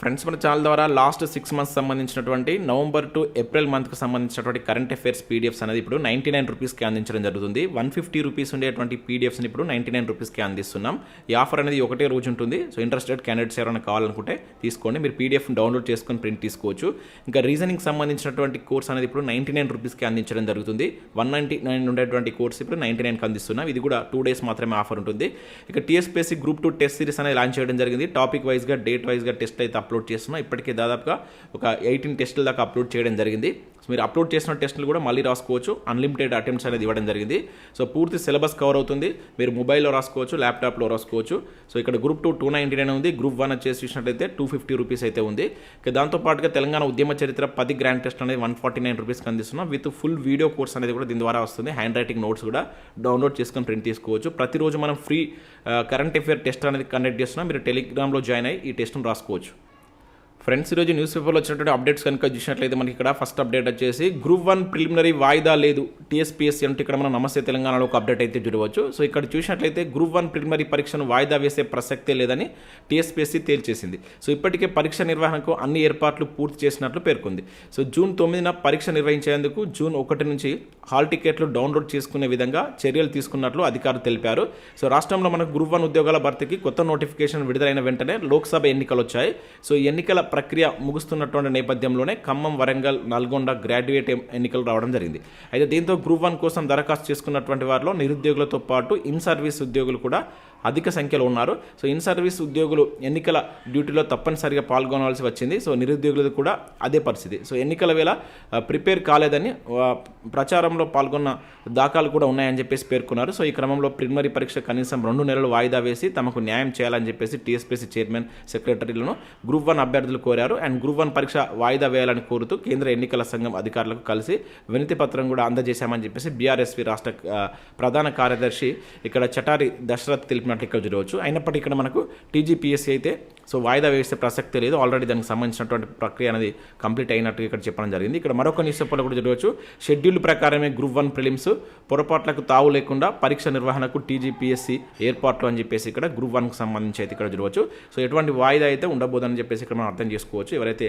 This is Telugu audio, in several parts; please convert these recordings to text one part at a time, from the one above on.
ఫ్రెండ్స్ మన ఛానల్ ద్వారా లాస్ట్ సిక్స్ మంత్స్ సంబంధించినటువంటి నవంబర్ టు ఏప్రిల్ మంత్కి సంబంధించినటువంటి కరెంట్ అఫైర్స్ పీడిఎఫ్స్ అనేది ఇప్పుడు నైంటీ నైన్ రూపీస్కి అందించడం జరుగుతుంది. వన్ ఫిఫ్టీ రూపీస్ ఉండేటువంటి పీడిఎఫ్స్ని ఇప్పుడు నైంటీ నైన్ రూపీస్కి అందిస్తున్నాం. ఈ ఆఫర్ అనేది ఒకటే రోజు ఉంటుంది. సో ఇంట్రెస్టెడ్ క్యాండిడేట్స్ ఎవరైనా కావాలనుకుంటే తీసుకోండి. మీరు పీడిఎఫ్ డౌన్లోడ్ చేసుకొని ప్రింట్ తీసుకోవచ్చు. ఇంకా రీజనింగ్ సంబంధించినటువంటి కోర్స్ అనేది ఇప్పుడు నైంటీ నైన్ రూపీస్కి అందించడం జరుగుతుంది. వన్ నైంటీ నైన్ ఉండేటువంటి కోర్స్ ఇప్పుడు నైంటీ నైన్కి అందిస్తున్నాం. ఇది కూడా టూ డేస్ మాత్రమే ఆఫర్ ఉంటుంది. ఇక TSPSC group two test series అనేది లాంచ్ చేయడం జరిగింది. టాపిక్ వైజ్గా డేట్ వైజ్గా టెస్ట్ అయితే అప్లోడ్ చేస్తున్నాం. ఇప్పటికే దాదాపుగా ఒక ఎయిటీన్ టెస్టుల దాకా అప్లోడ్ చేయడం జరిగింది. సో మీరు అప్లోడ్ చేసిన టెస్టులు కూడా మళ్ళీ రాసుకోవచ్చు. అన్లిమిటెడ్ అటెంప్ట్స్ అనేది ఇవ్వడం జరిగింది. సో పూర్తి సిలబస్ కవర్ అవుతుంది. మీరు మొబైల్లో రాసుకోవచ్చు ల్యాప్టాప్లో రాసుకోవచ్చు. సో ఇక్కడ group two two ninety nine ఉంది. గ్రూప్ వన్ వచ్చేసి చూసినట్లయితే టూ ఫిఫ్టీ రూపీస్ అయితే ఉంది. ఇక దాంతోపాటుగా తెలంగాణ ఉద్యమ చరిత్ర పది గ్రాండ్ టెస్ట్ అనేది వన్ ఫార్టీ నైన్ రూపీస్కి అందిస్తున్నాం. విత్ ఫుల్ వీడియో కోర్స్ అనేది కూడా దీని ద్వారా వస్తుంది. హ్యాండ్ రైటింగ్ నోట్స్ కూడా డౌన్లోడ్ చేసుకొని ప్రింట్ తీసుకోవచ్చు ప్రతిరోజు మనం ఫ్రీ కరెంట్ అఫేర్ టెస్ట్ అనేది కండక్ట్ చేస్తున్నాం. మీరు టెలిగ్రామ్లో జాయిన్ అయ్యి ఈ టెస్ట్ను రాసుకోవచ్చు. ఫ్రెండ్స్ ఈరోజు న్యూస్ పేపర్లో వచ్చినటువంటి అప్డేట్స్ కనుక చూసినట్లయితే మనకి ఇక్కడ ఫస్ట్ అప్డేట్ వచ్చేసి గ్రూప్ వన్ ప్రిలిమినరీ వాయిదా లేదు. టీఎస్పీఎస్సీ అంటే ఇక్కడ మనం నమస్తే తెలంగాణలో ఒక అప్డేట్ అయితే చూడవచ్చు. సో ఇక్కడ చూసినట్లయితే గ్రూప్ వన్ ప్రిలిమరీ పరీక్షను వాయిదా వేసే ప్రసక్తే లేదని టీఎస్పీఎస్సీ తేల్చేసింది. సో ఇప్పటికే పరీక్ష నిర్వహణకు అన్ని ఏర్పాట్లు పూర్తి చేసినట్లు పేర్కొంది. సో జూన్ తొమ్మిదిన పరీక్ష నిర్వహించేందుకు జూన్ ఒకటి నుంచి హాల్ టికెట్లు డౌన్లోడ్ చేసుకునే విధంగా చర్యలు తీసుకున్నట్లు అధికారులు తెలిపారు. సో రాష్ట్రంలో మనకు గ్రూప్ వన్ ఉద్యోగాల భర్తీకి కొత్త నోటిఫికేషన్ విడుదలైన వెంటనే లోక్సభ ఎన్నికలు వచ్చాయి. సో ఎన్నికల ప్రక్రియ ముగుస్తున్నటువంటి నేపథ్యంలోనే ఖమ్మం వరంగల్ నల్గొండ గ్రాడ్యుయేట్ ఎన్నికలు రావడం జరిగింది. అయితే దీంతో గ్రూప్ వన్ కోసం దరఖాస్తు చేసుకున్నటువంటి వారిలో నిరుద్యోగులతో పాటు ఇన్ సర్వీస్ ఉద్యోగులు కూడా అధిక సంఖ్యలో ఉన్నారు. సో ఇన్ సర్వీస్ ఉద్యోగులు ఎన్నికల డ్యూటీలో తప్పనిసరిగా పాల్గొనవలసి వచ్చింది. సో నిరుద్యోగులది కూడా అదే పరిస్థితి. సో ఎన్నికల వేళ ప్రిపేర్ కాలేదని ప్రచారంలో పాల్గొన్న దాఖలు కూడా ఉన్నాయని చెప్పేసి పేర్కొన్నారు. సో ఈ క్రమంలో ప్రిమరీ పరీక్ష కనీసం రెండు నెలలు వాయిదా వేసి తమకు న్యాయం చేయాలని చెప్పేసి టీఎస్పీసీ చైర్మన్ సెక్రటరీలను గ్రూప్ వన్ అభ్యర్థులు కోరారు. అండ్ గ్రూప్ వన్ పరీక్ష వాయిదా వేయాలని కోరుతూ కేంద్ర ఎన్నికల సంఘం అధికారులకు కలిసి వినతి పత్రం కూడా అందజేశారు. చేశామని చెప్పేసి బీఆర్ఎస్పీ రాష్ట్ర ప్రధాన కార్యదర్శి ఇక్కడ చటారి దశరథ్ తెలిపినట్లు ఇక్కడ చూడవచ్చు. అయినప్పటికీ ఇక్కడ మనకు టీజీపీఎస్సీ అయితే సో వాయిదా వేసే ప్రసక్తి లేదు. ఆల్రెడీ దానికి సంబంధించినటువంటి ప్రక్రియ అనేది కంప్లీట్ అయినట్టు ఇక్కడ చెప్పడం జరిగింది. ఇక్కడ మరొక న్యూస్ పేపర్లో కూడా చూడవచ్చు షెడ్యూల్ ప్రకారమే గ్రూప్ వన్ ప్రిలిమ్స్ పొరపాట్లకు తావు లేకుండా పరీక్ష నిర్వహణకు టీజీపీఎస్సీ ఏర్పాట్లు అని చెప్పేసి ఇక్కడ గ్రూప్ వన్కి సంబంధించి అయితే ఇక్కడ చూడవచ్చు సో ఎటువంటి వాయిదా అయితే ఉండబోదని చెప్పేసి ఇక్కడ మనం అర్థం చేసుకోవచ్చు. ఎవరైతే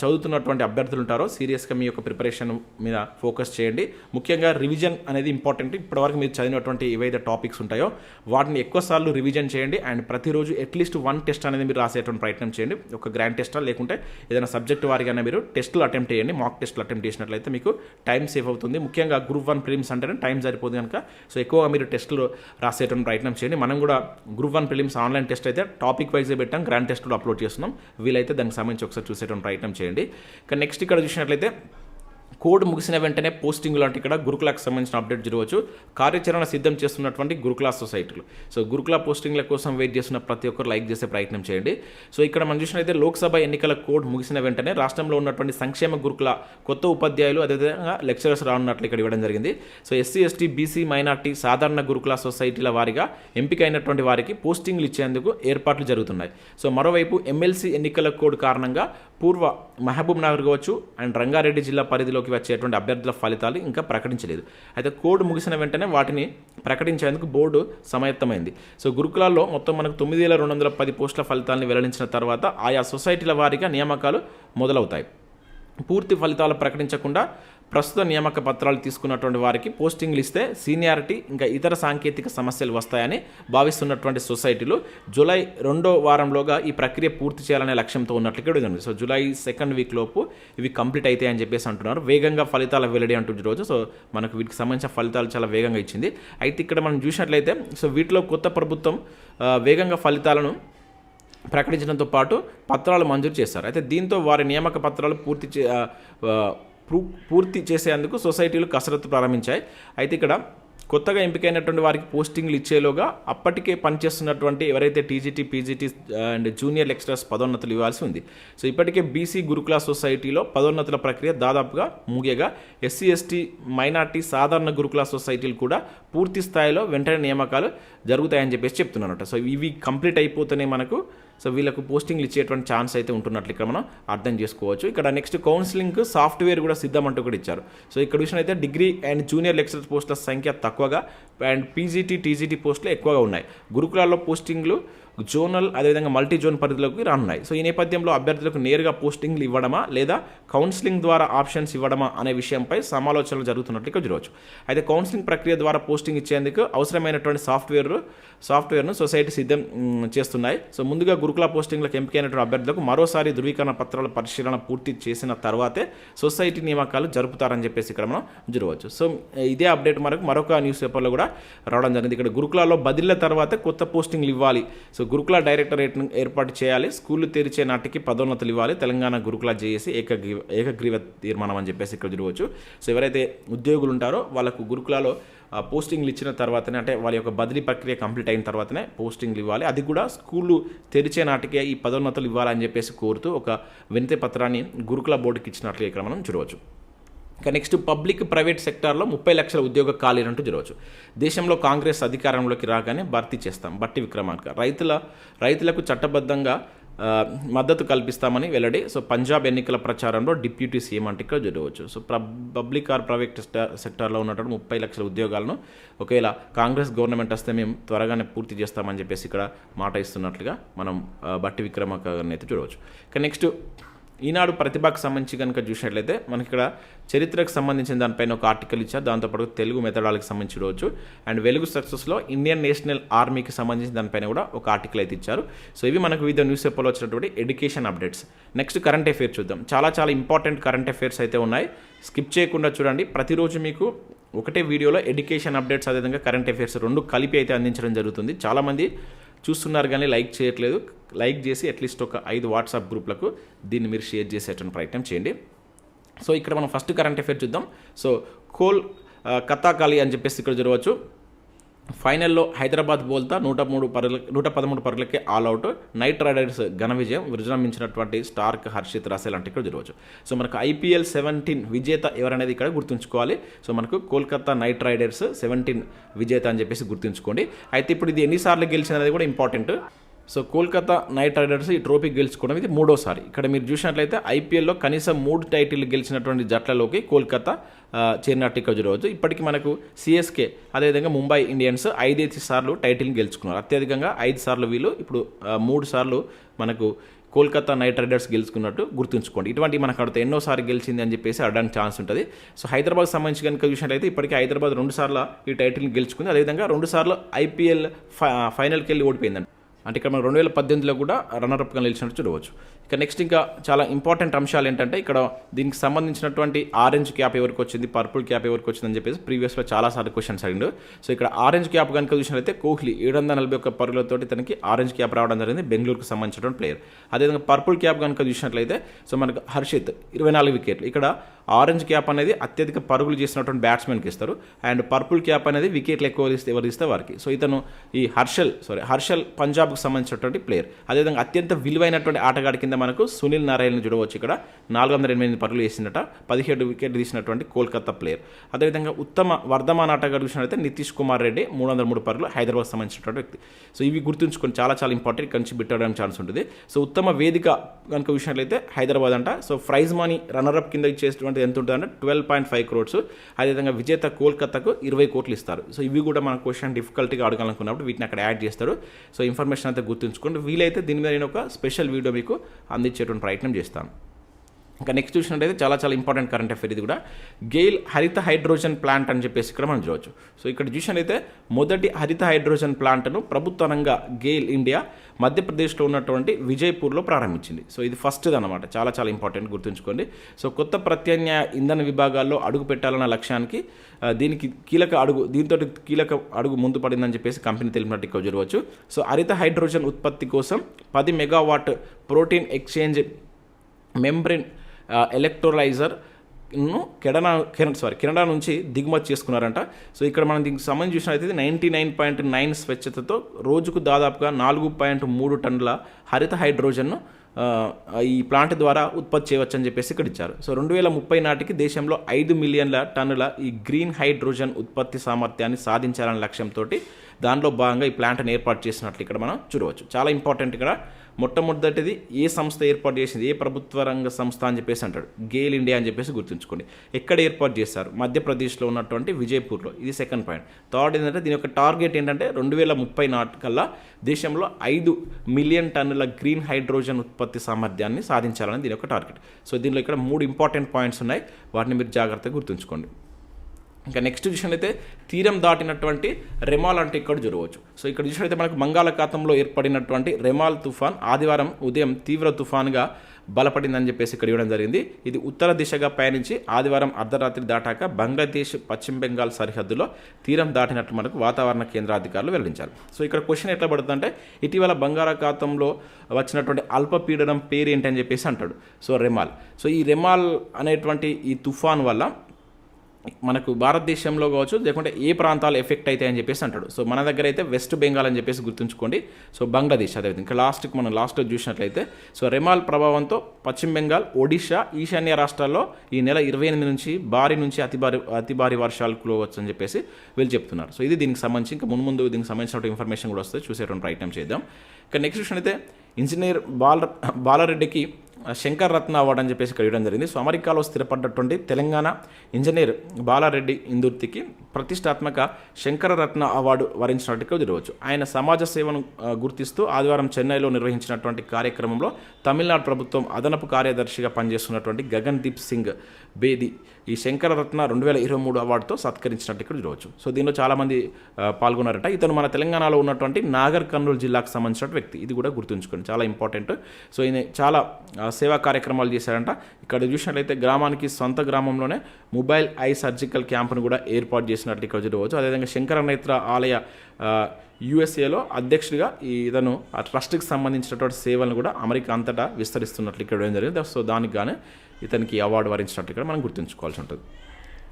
చదువుతున్నటువంటి అభ్యర్థులు ఉంటారో సీరియస్గా మీ యొక్క ప్రిపరేషన్ మీద ఫోకస్ చేయండి. ముఖ్యంగా రివిజన్ అనేది ఇంపార్టెంట్. ఇప్పటివరకు మీరు చదివినటువంటి ఏవైతే టాపిక్స్ ఉంటాయో వాటిని ఎక్కువసార్లు రివిజన్ చేయండి. అండ్ ప్రతిరోజు అట్లీస్ట్ వన్ టెస్ట్ అనేది మీరు రాసేటువంటి ప్రయత్నం చేయండి. ఒక గ్రాండ్ టెస్టా లేకుంటే ఏదైనా సబ్జెక్ట్ వారిగానే మీరు టెస్టులు అటెంప్ట్ చేయండి. మాక్ టెస్టులు అటెంప్ట్ చేసినట్లయితే మీకు టైం సేవ్ అవుతుంది. ముఖ్యంగా గ్రూప్ వన్ ప్రిలిమ్స్ అంటేనే టైం సరిపోతుంది కనుక. సో ఎక్కువగా మీరు టెస్టులు రాసేటువంటి ప్రయత్నం చేయండి. మనం కూడా group one prelims online test అయితే టాపిక్ వైజే పెట్టాం. గ్రాండ్ టెస్ట్ కూడా అప్లోడ్ చేస్తున్నాం. వీలైతే దానికి సంబంధించి ఒకసారి చూసేటువంటి ప్రయత్నం చేయండి. ఇక నెక్స్ట్ ఇక్కడ చూసినట్లయితే కోడ్ ముగిసిన వెంటనే పోస్టింగ్ లాంటి ఇక్కడ గురుకులకు సంబంధించిన అప్డేట్ జరగవచ్చు. కార్యాచరణ సిద్ధం చేస్తున్నటువంటి గురుకుల సొసైటీలు. సో గురుకుల పోస్టింగ్ల కోసం వెయిట్ చేస్తున్న ప్రతి ఒక్కరు లైక్ చేసే ప్రయత్నం చేయండి. సో ఇక్కడ మనం చూసినట్లయితే లోక్సభ ఎన్నికల కోడ్ ముగిసిన వెంటనే రాష్ట్రంలో ఉన్నటువంటి సంక్షేమ గురుకుల కొత్త ఉపాధ్యాయులు అదేవిధంగా లెక్చరర్స్ రానున్నట్లు ఇక్కడ ఇవ్వడం జరిగింది. So SC ST BC minority సాధారణ గురుకుల సొసైటీల వారిగా ఎంపికైనటువంటి వారికి పోస్టింగ్లు ఇచ్చేందుకు ఏర్పాట్లు జరుగుతున్నాయి. సో మరోవైపు ఎమ్మెల్సీ ఎన్నికల కోడ్ కారణంగా పూర్వ మహబూబ్ నగర్ కావచ్చు అండ్ రంగారెడ్డి జిల్లా పరిధిలో పరిధిలోకి వచ్చేటువంటి అభ్యర్థుల ఫలితాలు ఇంకా ప్రకటించలేదు. అయితే కోడ్ ముగిసిన వెంటనే వాటిని ప్రకటించేందుకు బోర్డు సమాయత్తమైంది. సో గురుకులాల్లో మొత్తం మనకు తొమ్మిది వేల రెండు వందల పది పోస్టుల ఫలితాలను వెల్లడించిన తర్వాత ఆయా సొసైటీల వారీగా నియామకాలు మొదలవుతాయి. పూర్తి ఫలితాలు ప్రకటించకుండా ప్రస్తుత నియామక పత్రాలు తీసుకున్నటువంటి వారికి పోస్టింగ్లు ఇస్తే సీనియారిటీ ఇంకా ఇతర సాంకేతిక సమస్యలు వస్తాయని భావిస్తున్నటువంటి సొసైటీలు జూలై రెండో వారంలోగా ఈ ప్రక్రియ పూర్తి చేయాలనే లక్ష్యంతో ఉన్నట్లు కూడా ఉంది. సో జూలై సెకండ్ వీక్ లోపు ఇవి కంప్లీట్ అవుతాయి అని చెప్పేసి అంటున్నారు. వేగంగా ఫలితాల వెల్లడి అంటుంది రోజు. సో మనకు వీటికి సంబంధించిన ఫలితాలు చాలా వేగంగా ఇచ్చింది. అయితే ఇక్కడ మనం చూసినట్లయితే సో వీటిలో కొత్త ప్రభుత్వం వేగంగా ఫలితాలను ప్రకటించడంతో పాటు పత్రాలు మంజూరు చేస్తారు అయితే దీంతో వారి నియామక పత్రాలు పూర్తి చే పూర్తి చేసేందుకు సొసైటీలు కసరత్తు ప్రారంభించాయి. అయితే ఇక్కడ కొత్తగా ఎంపికైనటువంటి వారికి పోస్టింగ్లు ఇచ్చేలోగా అప్పటికే పనిచేస్తున్నటువంటి ఎవరైతే TGT PGT and junior lecturers పదోన్నతులు ఇవ్వాల్సి ఉంది. సో ఇప్పటికే బీసీ గురుకుల సొసైటీలో పదోన్నతుల ప్రక్రియ దాదాపుగా ముగియగా. ఎస్సీ ఎస్టీ మైనార్టీ సాధారణ గురుకుల సొసైటీలు కూడా పూర్తి స్థాయిలో వెంటనే నియామకాలు జరుగుతాయని చెప్పేసి చెప్తున్నారట. సో ఇవి కంప్లీట్ అయిపోతేనే మనకు సో వీళ్ళకు పోస్టింగ్లు ఇచ్చేటువంటి ఛాన్స్ అయితే ఉంటున్నట్లు ఇక్కడ మనం అర్థం చేసుకోవచ్చు. ఇక్కడ నెక్స్ట్ కౌన్సిలింగ్ సాఫ్ట్వేర్ కూడా సిద్ధం అంటూ కూడా ఇచ్చారు. సో ఇక్కడ విషయం అయితే డిగ్రీ అండ్ జూనియర్ లెక్చరర్ పోస్టుల సంఖ్య తక్కువగా అండ్ పీజీటీ టీజీటీ పోస్టులు ఎక్కువగా ఉన్నాయి. గురుకులాల్లో పోస్టింగ్లు జోనల్ అదేవిధంగా మల్టీ జోన్ పరిధిలోకి రానున్నాయి. సో ఈ నేపథ్యంలో అభ్యర్థులకు నేరుగా పోస్టింగ్లు ఇవ్వడమా లేదా కౌన్సిలింగ్ ద్వారా ఆప్షన్స్ ఇవ్వడమా అనే విషయంపై సమాలోచనలు జరుగుతున్నట్లుగా చూడవచ్చు. అయితే కౌన్సిలింగ్ ప్రక్రియ ద్వారా పోస్టింగ్ ఇచ్చేందుకు అవసరమైనటువంటి సాఫ్ట్వేర్ సాఫ్ట్వేర్ను సొసైటీ సిద్ధం చేస్తున్నాయి. సో ముందుగా గురుకుల పోస్టింగ్లకు ఎంపికైనటువంటి అభ్యర్థులకు మరోసారి ధృవీకరణ పత్రాల పరిశీలన పూర్తి చేసిన తర్వాతే సొసైటీ నియామకాలు జరుపుతారని చెప్పేసి ఇక్కడ మనం చూడవచ్చు. సో ఇదే అప్డేట్ మనకు మరొక న్యూస్ పేపర్లో కూడా రావడం జరిగింది. ఇక్కడ గురుకులాలో బదిలీల తర్వాత కొత్త పోస్టింగ్లు ఇవ్వాలి. సో గురుకుల డైరెక్టరేట్ను ఏర్పాటు చేయాలి. స్కూళ్ళు తెరిచే నాటికి పదోన్నతులు ఇవ్వాలి. తెలంగాణ గురుకుల జేఏసీ ఏకగ్రీవ ఏకగ్రీవ తీర్మానం అని చెప్పేసి ఇక్కడ చూడవచ్చు. సో ఎవరైతే ఉద్యోగులు ఉంటారో వాళ్ళకు గురుకులాలో పోస్టింగ్లు ఇచ్చిన తర్వాతనే అంటే వాళ్ళ యొక్క బదిలీ ప్రక్రియ కంప్లీట్ అయిన తర్వాతనే పోస్టింగ్లు ఇవ్వాలి. అది కూడా స్కూళ్ళు తెరిచే నాటికే ఈ పదోన్నతులు ఇవ్వాలని చెప్పేసి కోరుతూ ఒక వినతి పత్రాన్ని గురుకుల బోర్డుకి ఇచ్చినట్లు ఇక్కడ మనం చూడవచ్చు. ఇక నెక్స్ట్ పబ్లిక్ ప్రైవేట్ సెక్టార్లో ముప్పై లక్షల ఉద్యోగ ఖాళీలంటూ జరగవచ్చు. దేశంలో కాంగ్రెస్ అధికారంలోకి రాగానే భర్తీ చేస్తాం. బట్టి విక్రమార్క. రైతుల రైతులకు చట్టబద్ధంగా మద్దతు కల్పిస్తామని వెల్లడి. సో పంజాబ్ ఎన్నికల ప్రచారంలో డిప్యూటీ సీఎం అంటే ఇక్కడ జరగవచ్చు. సో ప్ర పబ్లిక్ ఆర్ ప్రైవేట్ సెక్టార్లో ఉన్నటువంటి ముప్పై లక్షల ఉద్యోగాలను ఒకవేళ కాంగ్రెస్ గవర్నమెంట్ వస్తే మేము త్వరగానే పూర్తి చేస్తామని చెప్పేసి ఇక్కడ మాట ఇస్తున్నట్లుగా మనం బట్టి విక్రమార్క అయితే చూడవచ్చు. ఇక నెక్స్ట్ ఈనాడు ప్రతిభకు సంబంధించి కనుక చూసినట్లయితే మనకి ఇక్కడ చరిత్రకు సంబంధించిన దానిపైన ఒక ఆర్టికల్ ఇచ్చారు. దాంతోపాటు తెలుగు మెథడాలకు సంబంధించి చూడవచ్చు అండ్ వెలుగు సక్సెస్లో ఇండియన్ నేషనల్ ఆర్మీకి సంబంధించిన దానిపైన కూడా ఒక ఆర్టికల్ అయితే ఇచ్చారు. సో ఇవి మనకు వివిధ న్యూస్ పేపర్లో వచ్చినటువంటి education updates. Next current affair చూద్దాం. చాలా చాలా ఇంపార్టెంట్ కరెంట్ అఫైర్స్ అయితే ఉన్నాయి. స్కిప్ చేయకుండా చూడండి. ప్రతిరోజు మీకు ఒకటే వీడియోలో ఎడ్యుకేషన్ అప్డేట్స్ అదేవిధంగా కరెంట్ అఫైర్స్ రెండు కలిపి అయితే అందించడం జరుగుతుంది. చాలామంది చూస్తున్నారు కానీ లైక్ చేయట్లేదు. లైక్ చేసి అట్లీస్ట్ ఒక ఐదు వాట్సాప్ గ్రూప్లకు దీన్ని మీరు షేర్ చేసేటువంటి ప్రయత్నం చేయండి. సో ఇక్కడ మనం ఫస్ట్ కరెంట్ అఫేర్ చూద్దాం. సో కోల్ కథాకాళి అని చెప్పేసి ఇక్కడ చూడవచ్చు. ఫైనల్లో హైదరాబాద్ బోల్తా నూట మూడు పరుగుల నూట పదమూడు పరుగులకే ఆల్ అవుట్. నైట్ రైడర్స్ ఘన విజయం. విజృంభించినటువంటి స్టార్క్ హర్షిత్ రాసెల్ అంటే ఇక్కడ చూడవచ్చు సో మనకు ఐపీఎల్ సెవెంటీన్ విజేత ఎవరనేది ఇక్కడ గుర్తుంచుకోవాలి. సో మనకు కోల్కతా నైట్ రైడర్స్ సెవెంటీన్ విజేత అని చెప్పేసి గుర్తుంచుకోండి. అయితే ఇప్పుడు ఇది ఎన్నిసార్లు గెలిచినది కూడా important so Kolkata Knight Riders ఈ ట్రోఫీ గెలుచుకోవడం ఇది మూడోసారి. ఇక్కడ మీరు చూసినట్లయితే ఐపీఎల్లో కనీసం మూడు టైటిల్ గెలిచినటువంటి జట్లలోకి కోల్కతా చేరినట్టు ఇక్కడ చూడవచ్చు ఇప్పటికి మనకు సిఎస్కే అదేవిధంగా ముంబై ఇండియన్స్ ఐదైదు సార్లు టైటిల్ గెలుచుకున్నారు. అత్యధికంగా ఐదు సార్లు వీళ్ళు ఇప్పుడు మూడు సార్లు మనకు కోల్కతా నైట్ రైడర్స్ గెలుచుకున్నట్టు గుర్తుంచుకోండి. ఇటువంటి మనకు అడితే ఎన్నోసారి గెలిచింది అని చెప్పేసి అడడానికి ఛాన్స్ ఉంటుంది. సో హైదరాబాద్ సంబంధించి కనుక చూసినట్లయితే ఇప్పటికీ హైదరాబాద్ రెండు సార్లు ఈ టైటిల్ని గెలుచుకుంది. అదేవిధంగా రెండు సార్లు ఐపీఎల్ ఫైనల్కి వెళ్ళి ఓడిపోయిందండి. అంటే ఇక్కడ మనం రెండు వేల పద్దెనిమిదిలో కూడా రన్నర్అప్గా నిలిచినట్టు చూడవచ్చు. ఇక నెక్స్ట్ ఇంకా చాలా ఇంపార్టెంట్ అంశాలు ఏంటంటే ఇక్కడ దీనికి సంబంధించినటువంటి ఆరెంజ్ క్యాప్ ఎవరికి వచ్చింది పర్పుల్ క్యాప్ ఎవరికి వచ్చిందని చెప్పేసి ప్రీవియస్లో చాలాసార్లు క్వశ్చన్స్ అడిగిండు. సో ఇక్కడ ఆరెంజ్ క్యాప్ కనుక చూసినట్లయితే కోహ్లీ ఏడు వందల నలభై ఒక్క పరుగులతో తనకి ఆరెంజ్ క్యాప్ రావడం జరిగింది బెంగళూరుకు సంబంధించినటువంటి ప్లేయర్ అదేవిధంగా పర్పుల్ క్యాప్ కనుక చూసినట్లయితే సో మనకు హర్షిత్ ఇరవై నాలుగు వికెట్లు. ఇక్కడ ఆరెంజ్ క్యాప్ అనేది అత్యధిక పరుగులు చేసినటువంటి బ్యాట్స్మెన్కి ఇస్తారు. అండ్ పర్పుల్ క్యాప్ అనేది వికెట్లు ఎక్కువ ఇస్తే ఎవరు ఇస్తే వారికి. సో ఇతను ఈ హర్షల్ సారీ హర్షల్ పంజాబ్కు సంబంధించినటువంటి ప్లేయర్ అదేవిధంగా అత్యంత విలువైనటువంటి ఆటగాడి కింద మనకు సునీల్ నారాయణని చూడవచ్చు ఇక్కడ. నాలుగు వందల ఎనిమిది పరుగులు వేసినట పదిహేడు వికెట్లు తీసినటువంటి కోల్కతా ప్లేయర్. అదేవిధంగా ఉత్తమ వర్ధమాన ఆటగాడు చూసినట్లయితే నితీష్ కుమార్ రెడ్డి మూడు వందల మూడు పరుగులు హైదరాబాద్ సంబంధించినటువంటి వ్యక్తి. సో ఇవి గుర్తుంచుకొని చాలా చాలా ఇంపార్టెంట్ కంచి నుంచి బిట్టడానికి ఛాన్స్ ఉంటుంది. సో ఉత్తమ వేదిక కనుక చూసినట్లయితే హైదరాబాద్ అంట. సో ప్రైజ్ మనీ రన్నర్అప్ కింద ఇచ్చేటువంటి ఎంత ఉంటుందంటే ట్వెల్వ్ పాయింట్ ఫైవ్ క్రోడ్స్. అదేవిధంగా విజేత కోల్కతాకు ఇరవై కోట్లు ఇస్తారు. సో ఇవి కూడా మన క్వశ్చన్ డిఫికల్ట్గా అడగాలనుకున్నప్పుడు వీటిని అక్కడ యాడ్ చేస్తారు. సో ఇన్ఫర్మేషన్ అంతా గుర్తుంచుకోండి. వీలైతే దీని మీద నేను ఒక స్పెషల్ వీడియో మీకు అందించేటువంటి ప్రయత్నం చేస్తాను. ఇంకా నెక్స్ట్ చూసినట్టయితే చాలా చాలా ఇంపార్టెంట్ కరెంట్ అఫేర్ ఇది కూడా. గెయిల్ హరిత హైడ్రోజన్ ప్లాంట్ అని చెప్పేసి ఇక్కడ మనం చూడవచ్చు. సో ఇక్కడ చూసినట్లయితే మొదటి హరిత హైడ్రోజన్ ప్లాంట్ను ప్రభుత్వ రంగ గెయిల్ ఇండియా మధ్యప్రదేశ్లో ఉన్నటువంటి విజయపూర్లో ప్రారంభించింది. సో ఇది ఫస్ట్ అనమాట చాలా చాలా ఇంపార్టెంట్ గుర్తుంచుకోండి. సో కొత్త ప్రత్యామ్నాయ ఇంధన విభాగాల్లో అడుగు పెట్టాలన్న లక్ష్యానికి దీనికి కీలక అడుగు దీంతో కీలక అడుగు ముందు పడిందని చెప్పేసి కంపెనీ తెలిపినట్టు ఇక్కడ చూడవచ్చు. సో హరిత హైడ్రోజన్ ఉత్పత్తి కోసం పది మెగావాట్ ప్రోటీన్ ఎక్స్చేంజ్ మెంబ్రెన్ ఎలక్ట్రోలైజర్ను కెనడా కెనడా సారీ కెనడా నుంచి దిగుమతి చేసుకున్నారంట. సో ఇక్కడ మనం దీనికి సంబంధించి చూసినట్లయితే నైంటీ నైన్ పాయింట్ నైన్ స్వచ్ఛతతో రోజుకు దాదాపుగా నాలుగు పాయింట్ మూడు టన్నుల హరిత హైడ్రోజన్ను ఈ ప్లాంట్ ద్వారా ఉత్పత్తి చేయవచ్చని చెప్పేసి ఇక్కడ ఇచ్చారు. సో రెండు వేల ముప్పై నాటికి దేశంలో ఐదు మిలియన్ల టన్నుల ఈ గ్రీన్ హైడ్రోజన్ ఉత్పత్తి సామర్థ్యాన్ని సాధించాలనే లక్ష్యంతో దానిలో భాగంగా ఈ ప్లాంట్ని ఏర్పాటు చేసినట్లు ఇక్కడ మనం చూడవచ్చు. చాలా ఇంపార్టెంట్ ఇక్కడ. మొట్టమొదటిది ఏ సంస్థ ఏర్పాటు చేసింది? ఏ ప్రభుత్వ రంగ సంస్థ అని చెప్పేసి అంటాడు. గేల్ ఇండియా అని చెప్పేసి గుర్తుంచుకోండి. ఎక్కడ ఏర్పాటు చేశారు? మధ్యప్రదేశ్లో ఉన్నటువంటి విజయపూర్లో. ఇది సెకండ్ పాయింట్. థర్డ్ ఏంటంటే దీని యొక్క టార్గెట్ ఏంటంటే రెండు వేల ముప్పై నాటికల్లా దేశంలో ఐదు మిలియన్ టన్నుల గ్రీన్ హైడ్రోజన్ ఉత్పత్తి సామర్థ్యాన్ని సాధించాలని దీని యొక్క టార్గెట్. సో దీనిలో ఇక్కడ మూడు ఇంపార్టెంట్ పాయింట్స్ ఉన్నాయి. వాటిని మీరు జాగ్రత్తగా గుర్తుంచుకోండి. ఇంకా నెక్స్ట్ చూసినట్లయితే తీరం దాటినటువంటి రెమాల్ అంటే ఇక్కడ చూడవచ్చు సో ఇక్కడ చూసినట్లయితే మనకు బంగాళాఖాతంలో ఏర్పడినటువంటి రెమాల్ తుఫాన్ ఆదివారం ఉదయం తీవ్ర తుఫాన్గా బలపడిందని చెప్పేసి ఇక్కడ ఇవ్వడం జరిగింది. ఇది ఉత్తర దిశగా పయనించి ఆదివారం అర్ధరాత్రి దాటాక బంగ్లాదేశ్ పశ్చిమ బెంగాల్ సరిహద్దులో తీరం దాటినట్లు మనకు వాతావరణ కేంద్ర అధికారులు వెల్లడించారు. సో ఇక్కడ క్వశ్చన్ ఎట్లా పడుతుందంటే ఇటీవల బంగాళాఖాతంలో వచ్చినటువంటి అల్పపీడనం పేరు ఏంటని అని చెప్పేసి అంటాడు. So Remal. సో ఈ రెమాల్ అనేటువంటి ఈ తుఫాన్ వల్ల మనకు భారతదేశంలో కావచ్చు లేకుంటే ఏ ప్రాంతాలు ఎఫెక్ట్ అవుతాయి అని చెప్పేసి అంటాడు. సో మన దగ్గర అయితే వెస్ట్ బెంగాల్ అని చెప్పేసి గుర్తుంచుకోండి. సో బంగ్లాదేశ్ అదేవిధంగా. ఇంకా లాస్ట్కి మనం లాస్ట్లో చూసినట్లయితే సో రెమాల్ ప్రభావంతో పశ్చిమ బెంగాల్ ఒడిషా ఈశాన్య రాష్ట్రాల్లో ఈ నెల ఇరవై ఎనిమిది నుంచి భారీ నుంచి అతి భారీ అతి భారీ వర్షాలు కులవచ్చు అని చెప్పేసి వీళ్ళు చెప్తున్నారు. సో ఇది దీనికి సంబంధించి ఇంకా మున్ముందు దీనికి సంబంధించిన ఇన్ఫర్మేషన్ కూడా వస్తుంది. చూసేటువంటి ప్రయత్నం చేద్దాం. ఇంకా నెక్స్ట్ విషయం అయితే ఇంజనీర్ బాల బాలారెడ్డికి శంకర్ రత్న అవార్డు అని చెప్పేసి ఇక్కడ ఇవ్వడం జరిగింది. సో అమెరికాలో స్థిరపడ్డటువంటి తెలంగాణ ఇంజనీర్ బాలారెడ్డి ఇందుర్తికి ప్రతిష్టాత్మక శంకరరత్న అవార్డు వరించినట్టుగా తెలియవచ్చు. ఆయన సమాజ సేవను గుర్తిస్తూ ఆదివారం చెన్నైలో నిర్వహించినటువంటి కార్యక్రమంలో తమిళనాడు ప్రభుత్వం అదనపు కార్యదర్శిగా పనిచేస్తున్నటువంటి గగన్ దీప్ సింగ్ బేది ఈ శంకర రత్న రెండు వేల ఇరవై మూడు అవార్డుతో సత్కరించినట్టు ఇక్కడ చూడవచ్చు సో దీనిలో చాలామంది పాల్గొన్నారట. ఇతను మన తెలంగాణలో ఉన్నటువంటి నాగర్ కర్నూలు జిల్లాకు సంబంధించిన వ్యక్తి. ఇది కూడా గుర్తుంచుకోండి. చాలా ఇంపార్టెంట్. సో ఈయన చాలా సేవా కార్యక్రమాలు చేశారంట. ఇక్కడ చూసినట్లయితే గ్రామానికి సొంత గ్రామంలోనే మొబైల్ ఐ సర్జికల్ క్యాంప్ను కూడా ఏర్పాటు చేసినట్లు ఇక్కడ చూడవచ్చు. అదేవిధంగా శంకరనేత్ర ఆలయ యుఎస్ఏలో అధ్యక్షుడిగా ఈ ఇతను ఆ ట్రస్ట్కి సంబంధించినటువంటి సేవలను కూడా అమెరికా అంతటా విస్తరిస్తున్నట్లు ఇక్కడ ఇవ్వడం జరిగింది. సో దానికి గానే ఇతనికి అవార్డు వరించినట్లు ఇక్కడ మనం గుర్తుంచుకోవాల్సి ఉంటుంది.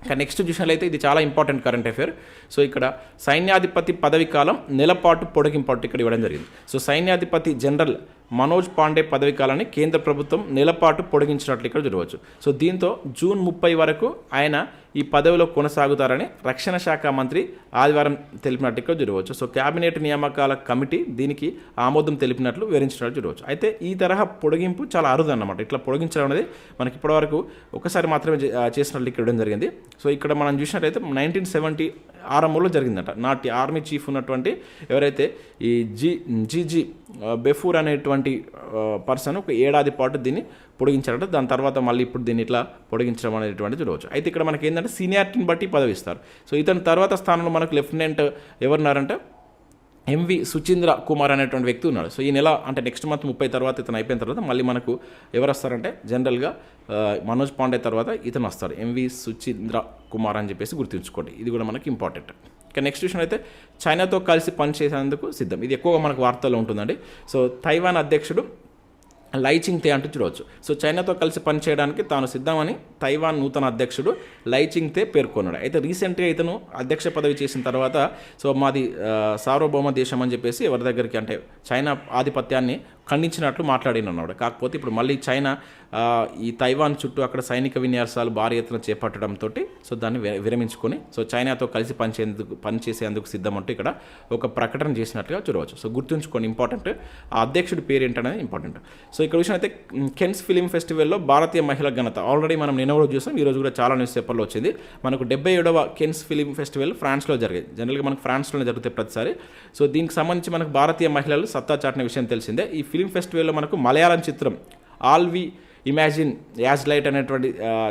ఇంకా నెక్స్ట్ చూసినట్లయితే ఇది చాలా ఇంపార్టెంట్ కరెంట్ అఫేర్. సో ఇక్కడ సైన్యాధిపతి పదవి కాలం నెలపాటు పొడిగింపాటు ఇక్కడ ఇవ్వడం జరిగింది. సో సైన్యాధిపతి జనరల్ మనోజ్ పాండే పదవి కాలాన్ని కేంద్ర ప్రభుత్వం నెలపాటు పొడిగించినట్లు ఇక్కడ చూడవచ్చు సో దీంతో జూన్ ముప్పై వరకు ఆయన ఈ పదవిలో కొనసాగుతారని రక్షణ శాఖ మంత్రి ఆదివారం తెలిపినట్టు ఇక్కడ చూడవచ్చు సో కేబినెట్ నియామకాల కమిటీ దీనికి ఆమోదం తెలిపినట్లు వివరించినట్లు చూడవచ్చు అయితే ఈ తరహా పొడిగింపు చాలా అరుదు అన్నమాట ఇట్లా పొడిగించడం అనేది మనకి ఇప్పటివరకు ఒకసారి మాత్రమే చే- చేసినట్లు ఇక్కడ ఇవ్వడం జరిగింది. సో ఇక్కడ మనం చూసినట్లయితే నైన్టీన్ సెవెంటీ ఆరంభంలో జరిగిందట. నాటి ఆర్మీ చీఫ్ ఉన్నటువంటి ఎవరైతే ఈ జీ జీజీ బెఫూర్ అనేటువంటి పర్సన్ ఒక ఏడాది పాటు దీన్ని పొడిగించారట. దాని తర్వాత మళ్ళీ ఇప్పుడు దీన్ని ఇట్లా పొడిగించడం అనేటువంటి చూడవచ్చు. అయితే ఇక్కడ మనకి ఏంటంటే సీనియారిటీని బట్టి పదవిస్తారు. సో ఇతని తర్వాత స్థానంలో మనకు లెఫ్టినెంట్ ఎవరున్నారంటే? ఎంవి సుచీంద్ర కుమార్ అనేటువంటి వ్యక్తి ఉన్నాడు. సో ఈ నెల అంటే నెక్స్ట్ మంత్ ముప్పై తర్వాత ఇతను అయిపోయిన తర్వాత మళ్ళీ మనకు ఎవరు వస్తారంటే జనరల్గా మనోజ్ పాండే తర్వాత ఇతను వస్తాడు. ఎంవి సుచీంద్ర కుమార్ అని చెప్పేసి గుర్తుంచుకోండి. ఇది కూడా మనకి ఇంపార్టెంట్. ఇక నెక్స్ట్ విషయం అయితే చైనాతో కలిసి పనిచేసేందుకు సిద్ధం. ఇది ఎక్కువగా మనకు వార్తల్లో ఉంటుందండి. సో తైవాన్ అధ్యక్షుడు లైచింగ్ తే అంటూ చూడవచ్చు. సో చైనాతో కలిసి పనిచేయడానికి తాను సిద్ధమని తైవాన్ నూతన అధ్యక్షుడు లైచింగ్ తే పేర్కొన్నాడు. అయితే రీసెంట్గా ఇతను అధ్యక్ష పదవి చేసిన తర్వాత సో మాది సార్వభౌమ దేశం అని చెప్పేసి ఎవరి దగ్గరికి అంటే చైనా ఆధిపత్యాన్ని ఖండించినట్లు మాట్లాడినన్నాడు. కాకపోతే ఇప్పుడు మళ్ళీ చైనా ఈ తైవాన్ చుట్టూ అక్కడ సైనిక విన్యాసాలు భారీ ఎత్తున చేపట్టడంతో సో దాన్ని విరమించుకొని సో చైనాతో కలిసి పనిచేందుకు పనిచేసేందుకు సిద్ధమంటూ ఇక్కడ ఒక ప్రకటన చేసినట్లుగా చూడవచ్చు. సో గుర్తుంచుకొని ఇంపార్టెంట్. ఆ అధ్యక్షుడి పేరు ఏంటనేది ఇంపార్టెంట్. సో ఇక్కడ విషయం అయితే కెన్స్ ఫిలిం ఫెస్టివల్లో భారతీయ మహిళల ఘనత. ఆల్రెడీ మనం నిన్న కూడా చూసాం ఈరోజు కూడా చాలా న్యూస్ పేపర్లో వచ్చింది. మనకు డెబ్బై ఏడవ కెన్స్ ఫిలిం ఫెస్టివల్ ఫ్రాన్స్లో జరిగేది జనరల్గా మనకు ఫ్రాన్స్లోనే జరుగుతాయి ప్రతిసారి. సో దీనికి సంబంధించి మనకు భారతీయ మహిళలు సత్తా చాటిన విషయం తెలిసిందే. ఈ ఫిలిం ఫెస్టివల్లో మనకు మలయాళం చిత్రం all we imagine as light అనేటువంటి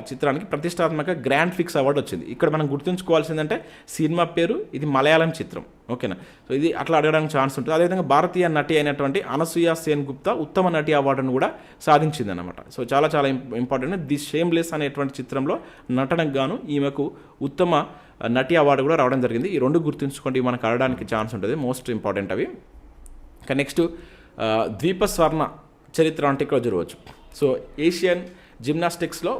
చిత్రానికి ప్రతిష్టాత్మక గ్రాండ్ ఫిక్స్ అవార్డు వచ్చింది. ఇక్కడ మనం గుర్తుంచుకోవాల్సిందంటే సినిమా పేరు ఇది మలయాళం చిత్రం. ఓకేనా? సో ఇది అట్లా అడగడానికి ఛాన్స్ ఉంటుంది. అదేవిధంగా భారతీయ నటి అయినటువంటి అనసూయ సేన్ గుప్తా ఉత్తమ నటి అవార్డును కూడా సాధించింది అనమాట సో చాలా చాలా ఇంపార్టెంట్. ది షేమ్లెస్ అనేటువంటి చిత్రంలో నటనకు గాను ఈమెకు ఉత్తమ నటి అవార్డు కూడా రావడం జరిగింది. ఈ రెండు గుర్తుంచుకోండి. మనకు అడగడానికి ఛాన్స్ ఉంటుంది. మోస్ట్ ఇంపార్టెంట్ అవి. ఇంకా నెక్స్ట్ ద్వీప స్వర్ణ చరిత్ర అంటే ఇక్కడ చూడవచ్చు సో ఏషియన్ జిమ్నాస్టిక్స్లో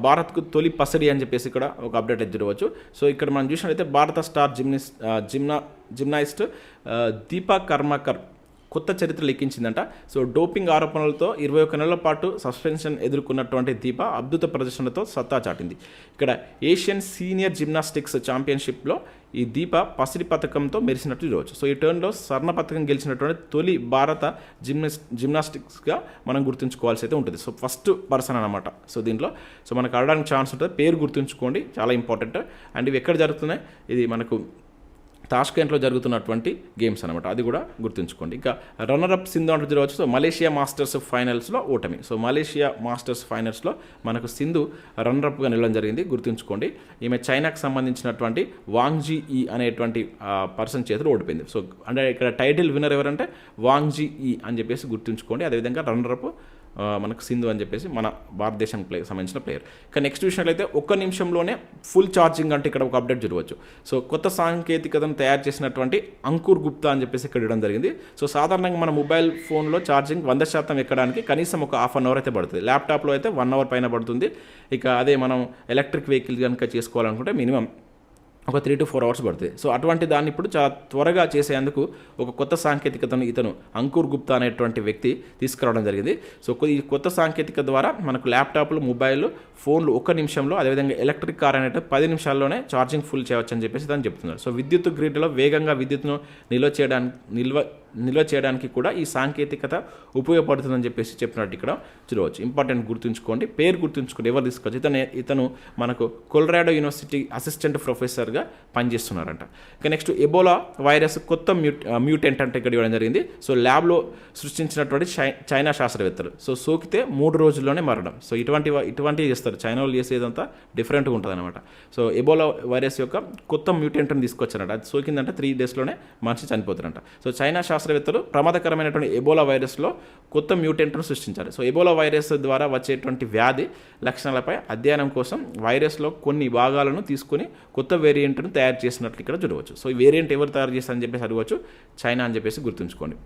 భారత్కు తొలి పసడి అని చెప్పేసి ఇక్కడ ఒక అప్డేట్ అయితే చూడవచ్చు సో ఇక్కడ మనం చూసినట్లయితే భారత స్టార్ జిమ్నిస్ జిమ్నా జిమ్నాయిస్ట్ దీపా కర్మాకర్ కొత్త చరిత్ర లిఖించిందంట. సో డోపింగ్ ఆరోపణలతో ఇరవై ఒక్క నెలల పాటు సస్పెన్షన్ ఎదుర్కొన్నటువంటి దీప అద్భుత ప్రదర్శనతో సత్తా చాటింది. ఇక్కడ ఏషియన్ సీనియర్ జిమ్నాస్టిక్స్ ఛాంపియన్షిప్లో ఈ దీప పసిడి పథకంతో మెరిసినట్లు చూడవచ్చు. సో ఈ టర్న్లో స్వర్ణ పథకం గెలిచినటువంటి తొలి భారత జిమ్నాస్ జిమ్నాస్టిక్స్గా మనం గుర్తుంచుకోవాల్సి అయితే ఉంటుంది. సో ఫస్ట్ పర్సన్ అనమాట సో దీంట్లో సో మనకు ఆడడానికి ఛాన్స్ ఉంటుంది. పేరు గుర్తుంచుకోండి. చాలా ఇంపార్టెంట్. అండ్ ఇవి ఎక్కడ జరుగుతున్నాయి? ఇది మనకు తాష్కెంట్లో జరుగుతున్నటువంటి గేమ్స్ అనమాట అది కూడా గుర్తుంచుకోండి. ఇంకా రన్నర్ సింధు అంటూ జరగవచ్చు సో మలేషియా మాస్టర్స్ ఫైనల్స్లో ఓటమి. సో మలేషియా మాస్టర్స్ ఫైనల్స్లో మనకు సింధు రన్నర్ అప్గా నిలవడం జరిగింది. గుర్తుంచుకోండి. ఈమె చైనాకు సంబంధించినటువంటి వాంగ్జీ ఈ అనేటువంటి పర్సన్ చేతిలో ఓడిపోయింది. సో అంటే ఇక్కడ టైటిల్ విన్నర్ ఎవరంటే వాంగ్జీ ఈ అని చెప్పేసి గుర్తుంచుకోండి. అదేవిధంగా రన్నర్ మనకు సింధు అని చెప్పేసి మన భారతదేశం ప్లే సంబంధించిన ప్లేయర్ ఇక నెక్స్ట్ చూసినట్లయితే ఒక్క నిమిషంలోనే ఫుల్ ఛార్జింగ్ అంటే ఇక్కడ ఒక అప్డేట్ జరగవచ్చు. సో కొత్త సాంకేతికతను తయారు చేసినటువంటి అంకుర్ గుప్తా అని చెప్పేసి ఇక్కడ ఇవ్వడం జరిగింది. సో సాధారణంగా మన మొబైల్ ఫోన్లో ఛార్జింగ్ వంద శాతం ఎక్కడానికి కనీసం ఒక హాఫ్ అన్ అవర్ అయితే పడుతుంది. ల్యాప్టాప్లో అయితే వన్ అవర్ పైన పడుతుంది. ఇక అదే మనం ఎలక్ట్రిక్ వెహికల్ కనుక చేసుకోవాలనుకుంటే మినిమం ఒక త్రీ టు ఫోర్ అవర్స్ పడుతుంది. సో అటువంటి దాన్ని ఇప్పుడు చాలా త్వరగా చేసేందుకు ఒక కొత్త సాంకేతికతను ఇతను అంకుర్ గుప్తా అనేటువంటి వ్యక్తి తీసుకురావడం జరిగింది. సో ఈ కొత్త సాంకేతిక ద్వారా మనకు ల్యాప్టాప్లు మొబైల్ ఫోన్లు ఒక్క నిమిషంలో అదేవిధంగా ఎలక్ట్రిక్ కార్ అనేవి పది నిమిషాల్లోనే ఛార్జింగ్ ఫుల్ చేయవచ్చు అని చెప్పేసి దాన్ని చెప్తున్నారు. సో విద్యుత్ గ్రిడ్లో వేగంగా విద్యుత్ను నిల్వ చేయడానికి నిల్వ నిల్వ చేయడానికి కూడా ఈ సాంకేతికత ఉపయోగపడుతుందని చెప్పేసి చెప్పినట్టు ఇక్కడ చూడవచ్చు. ఇంపార్టెంట్ గుర్తుంచుకోండి. పేరు గుర్తుంచుకోండి. ఎవరు తీసుకోవచ్చు ఇతను ఇతను మనకు కొలరాడో యూనివర్సిటీ అసిస్టెంట్ ప్రొఫెసర్గా పనిచేస్తున్నారంట. ఇక నెక్స్ట్ ఎబోలా వైరస్ కొత్త మ్యూట్ మ్యూటెంట్ అంటే ఇక్కడ ఇవ్వడం జరిగింది. సో ల్యాబ్లో సృష్టించినటువంటి చైనా శాస్త్రవేత్తలు. సో సోకితే మూడు రోజుల్లోనే మరణం. సో ఇటువంటి ఇటువంటివి చేస్తారు. చైనా వాళ్ళు చేసేదంతా డిఫరెంట్గా ఉంటుంది అనమాట సో ఎబోలా వైరస్ యొక్క కొత్త మ్యూటెంట్ని తీసుకొచ్చారంట. అది సోకిందంటే. త్రీ డేస్లోనే మనిషి చనిపోతారంట సో చైనా శాస్త్రవేత్తలు ప్రమాదకరమైనటువంటి ఎబోలా వైరస్లో కొత్త మ్యూటెంట్ను సృష్టించారు. సో ఎబోలా వైరస్ ద్వారా వచ్చేటువంటి వ్యాధి లక్షణాలపై అధ్యయనం కోసం వైరస్లో కొన్ని భాగాలను తీసుకొని కొత్త వేరియంట్ను తయారు చేసినట్లు ఇక్కడ చూడవచ్చు. సో ఈ వేరియంట్ ఎవరు తయారు చేస్తారని చెప్పేసి అడగవచ్చు. చైనా అని చెప్పేసి గుర్తుంచుకోండి.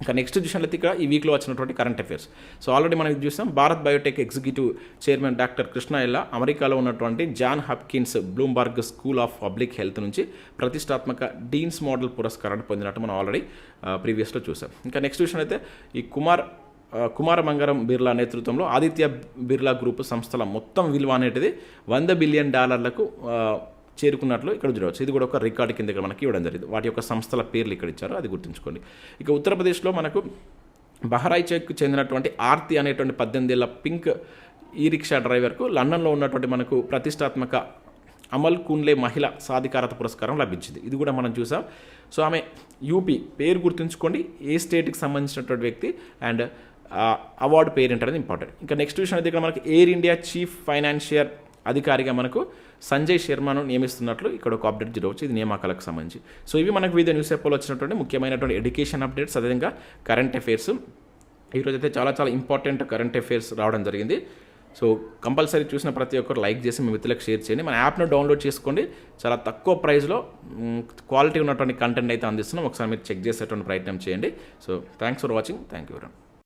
ఇంకా నెక్స్ట్ చూసినట్లయితే ఇక్కడ ఈ వీక్లో వచ్చినటువంటి కరెంట్ అఫైర్స్ సో ఆల్రెడీ మనం ఇది చూసాం. Bharat Biotech executive chairman doctor Krishna Ella అమెరికాలో ఉన్నటువంటి John Hopkins Bloomberg school of public health నుంచి ప్రతిష్టాత్మక డీన్స్ మోడల్ పురస్కారాన్ని పొందినట్టు మనం ఆల్రెడీ ప్రీవియస్లో చూసాం. ఇంకా నెక్స్ట్ చూసినట్లయితే ఈ కుమార్ కుమార మంగరం బిర్లా నేతృత్వంలో ఆదిత్య బిర్లా గ్రూప్ సంస్థల మొత్తం విలువ అనేటిది వంద బిలియన్ డాలర్లకు చేరుకున్నట్లు ఇక్కడ చూడవచ్చు. ఇది కూడా ఒక రికార్డు కింద ఇక్కడ మనకి ఇవ్వడం జరిగింది. వాటి యొక్క సంస్థల పేర్లు ఇక్కడ ఇచ్చారు. అది గుర్తుంచుకోండి. ఇక ఉత్తరప్రదేశ్లో మనకు బహరాయిచేకు చెందినటువంటి ఆర్తి అనేటువంటి పద్దెనిమిది ఏళ్ళ పింక్ ఈ రిక్షా డ్రైవర్కు లండన్లో ఉన్నటువంటి మనకు ప్రతిష్టాత్మక అమల్ కున్లే మహిళ సాధికారత పురస్కారం లభించింది. ఇది కూడా మనం చూసాం. సో ఆమె యూపీ పేరు గుర్తుంచుకోండి. ఏ స్టేట్కి సంబంధించినటువంటి వ్యక్తి అండ్ అవార్డు పేరు ఏంటనేది ఇంపార్టెంట్. ఇంకా నెక్స్ట్ విషయం అయితే ఇక్కడ మనకి ఎయిర్ ఇండియా చీఫ్ ఫైనాన్షియర్ అధికారిగా మనకు సంజయ్ శర్మను నియమిస్తున్నట్లు ఇక్కడ ఒక అప్డేట్ జరగవచ్చు. ఇది నియామకాలకు సంబంధించి. సో ఇవి మనకు వివిధ న్యూస్ పేపర్లో వచ్చినటువంటి ముఖ్యమైనటువంటి ఎడ్యుకేషన్ అప్డేట్స్ అదేవిధంగా కరెంట్ అఫైర్స్ ఈరోజు అయితే చాలా చాలా ఇంపార్టెంట్ కరెంట్ అఫైర్స్ రావడం జరిగింది. సో కంపల్సరీ చూసిన ప్రతి ఒక్కరు లైక్ చేసి మీ మిత్రులకు షేర్ చేయండి. మన యాప్ను డౌన్లోడ్ చేసుకోండి. చాలా తక్కువ ప్రైస్లో క్వాలిటీ ఉన్నటువంటి కంటెంట్ అయితే అందిస్తున్నాం. ఒకసారి మీరు చెక్ చేసేటువంటి ప్రయత్నం చేయండి. So thanks for watching thank you